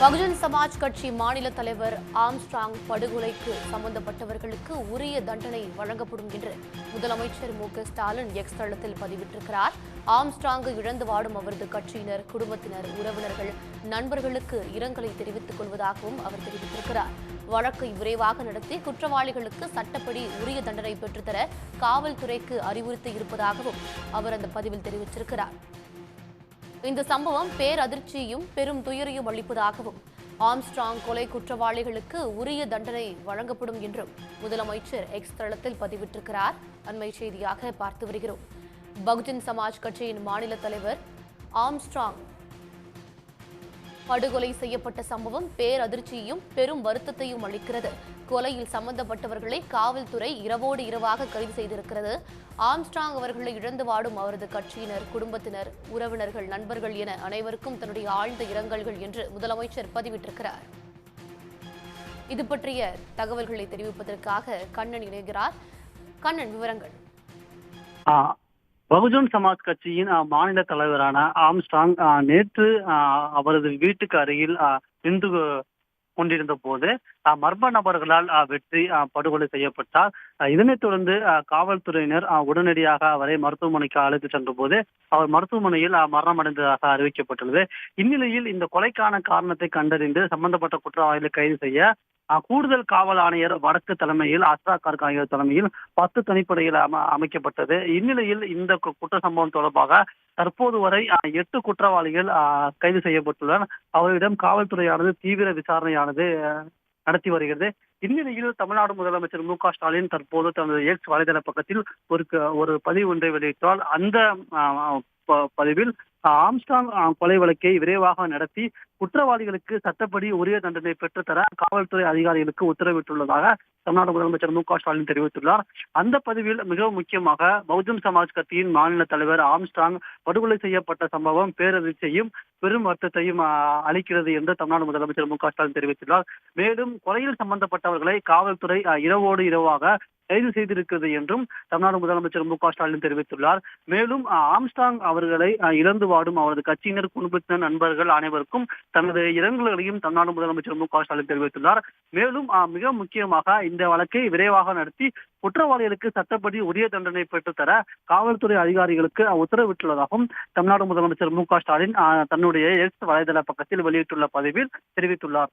பகுஜன் சமாஜ் கட்சி மாநில தலைவர் ஆம்ஸ்ட்ராங் படுகொலைக்கு சம்பந்தப்பட்டவர்களுக்கு உரிய தண்டனை வழங்கப்படும் என்று முதலமைச்சர் மு ஸ்டாலின் எக்ஸ் தளத்தில் பதிவிட்டிருக்கிறார். ஆம்ஸ்ட்ராங்கு இழந்து வாடும் அவரது கட்சியினர் குடும்பத்தினர் உறவினர்கள் நண்பர்களுக்கு இரங்கலை தெரிவித்துக் கொள்வதாகவும் அவர் தெரிவித்திருக்கிறார். வழக்கை விரைவாக நடத்தி குற்றவாளிகளுக்கு சட்டப்படி உரிய தண்டனை பெற்றுத்தர காவல்துறைக்கு அறிவுறுத்தி இருப்பதாகவும் அவர் அந்த பதிவில் தெரிவித்திருக்கிறார். இந்த சம்பவம் பேரதிர்ச்சியும் பெரும் துயரையும் அளிப்பதாகவும் ஆம்ஸ்ட்ராங் கொலை குற்றவாளிகளுக்கு உரிய தண்டனை வழங்கப்படும் என்றும் முதலமைச்சர் எக்ஸ் தளத்தில் பதிவிட்டிருக்கிறார். அண்மை செய்தியாக பார்த்து வருகிறோம். பகுஜன் சமாஜ் கட்சியின் மாநில தலைவர் ஆம்ஸ்ட்ராங் படுகொலை செய்யப்பட்ட சம்பவம் பேரதிர்ச்சியையும் பெரும் வருத்தத்தையும் அளிக்கிறது. கொலையில் சம்பந்தப்பட்டவர்களை காவல்துறை இரவோடு இரவாக கைது செய்திருக்கிறது. ஆம்ஸ்ட்ராங் அவர்களை இழந்து வாடும் அவரது கட்சியினர் குடும்பத்தினர் உறவினர்கள் நண்பர்கள் என அனைவருக்கும் தன்னுடைய ஆழ்ந்த இரங்கல்கள் என்று முதலமைச்சர் பதிவிட்டிருக்கிறார். இது பற்றிய தகவல்களை தெரிவிப்பதற்காக கண்ணன் இணைகிறார். கண்ணன் விவரங்கள். பகுஜன் சமாஜ் கட்சியின் மாநில தலைவரான ஆம்ஸ்டாங் நேற்று அவரது வீட்டுக்கு அருகில் நின்று கொண்டிருந்த போது மர்ம நபர்களால் வெற்றி படுகொலை செய்யப்பட்டார். இதனைத் தொடர்ந்து காவல்துறையினர் உடனடியாக அவரை மருத்துவமனைக்கு அழைத்து சென்ற போது அவர் மருத்துவமனையில் மரணமடைந்ததாக அறிவிக்கப்பட்டுள்ளது. இந்நிலையில் இந்த கொலைக்கான காரணத்தை கண்டறிந்து சம்பந்தப்பட்ட குற்றவாளிகளை கைது செய்ய கூடுதல் காவல் ஆணையர் வடக்கு தலைமையில் அஸ்ரா கார்க் ஆகியோர் தலைமையில் பத்து தனிப்படையில் அமைக்கப்பட்டது. இந்நிலையில் இந்த குற்ற சம்பவம் தொடர்பாக தற்போது வரை எட்டு குற்றவாளிகள் கைது செய்யப்பட்டுள்ளனர். அவரிடம் காவல்துறையானது தீவிர விசாரணையானது நடத்தி வருகிறது. இந்நிலையில் தமிழ்நாடு முதலமைச்சர் மு க ஸ்டாலின் தற்போது தனது எக்ஸ் வலைதள பக்கத்தில் ஒரு ஒரு பதிவு ஒன்றை வெளியிட்டால் அந்த பதிவில் ஆம்ஸ்டாங் கொலை வழக்கை விரைவாக நடத்தி குற்றவாளிகளுக்கு சட்டப்படி உரிய தண்டனை பெற்றுத்தர காவல்துறை அதிகாரிகளுக்கு உத்தரவிட்டுள்ளதாக தமிழ்நாடு முதலமைச்சர் மு க ஸ்டாலின் தெரிவித்துள்ளார். அந்த பதிவில் மிகவும் முக்கியமாக பகுஜன் சமாஜ் கட்சியின் மாநில தலைவர் ஆம்ஸ்டாங் படுகொலை செய்யப்பட்ட சம்பவம் பேரதிர்ச்சியையும் பெரும் வருத்தத்தையும் அளிக்கிறது என்று தமிழ்நாடு முதலமைச்சர் மு க ஸ்டாலின் தெரிவித்துள்ளார். மேலும் கொலையில் சம்பந்தப்பட்டவர்களை காவல்துறை இரவோடு இரவாக கைது செய்திருக்கிறது என்றும் தமிழ்நாடு முதலமைச்சர் மு க ஸ்டாலின் தெரிவித்துள்ளார். மேலும் ஆம்ஸ்டாங் அவர்களை இழந்து வாடும் அவரது கட்சியினர் குடும்பத்தினர் நண்பர்கள் அனைவருக்கும் தனது இரங்கல்களையும் தமிழ்நாடு முதலமைச்சர் மு க ஸ்டாலின் தெரிவித்துள்ளார். மேலும் மிக முக்கியமாக இந்த வழக்கை விரைவாக நடத்தி குற்றவாளிகளுக்கு சட்டப்படி உரிய தண்டனை பெற்றுத்தர காவல்துறை அதிகாரிகளுக்கு உத்தரவிட்டுள்ளதாகவும் தமிழ்நாடு முதலமைச்சர் மு க ஸ்டாலின் தன்னுடைய எக்ஸ் வலைதள பக்கத்தில் வெளியிட்டுள்ள பதிவில் தெரிவித்துள்ளார்.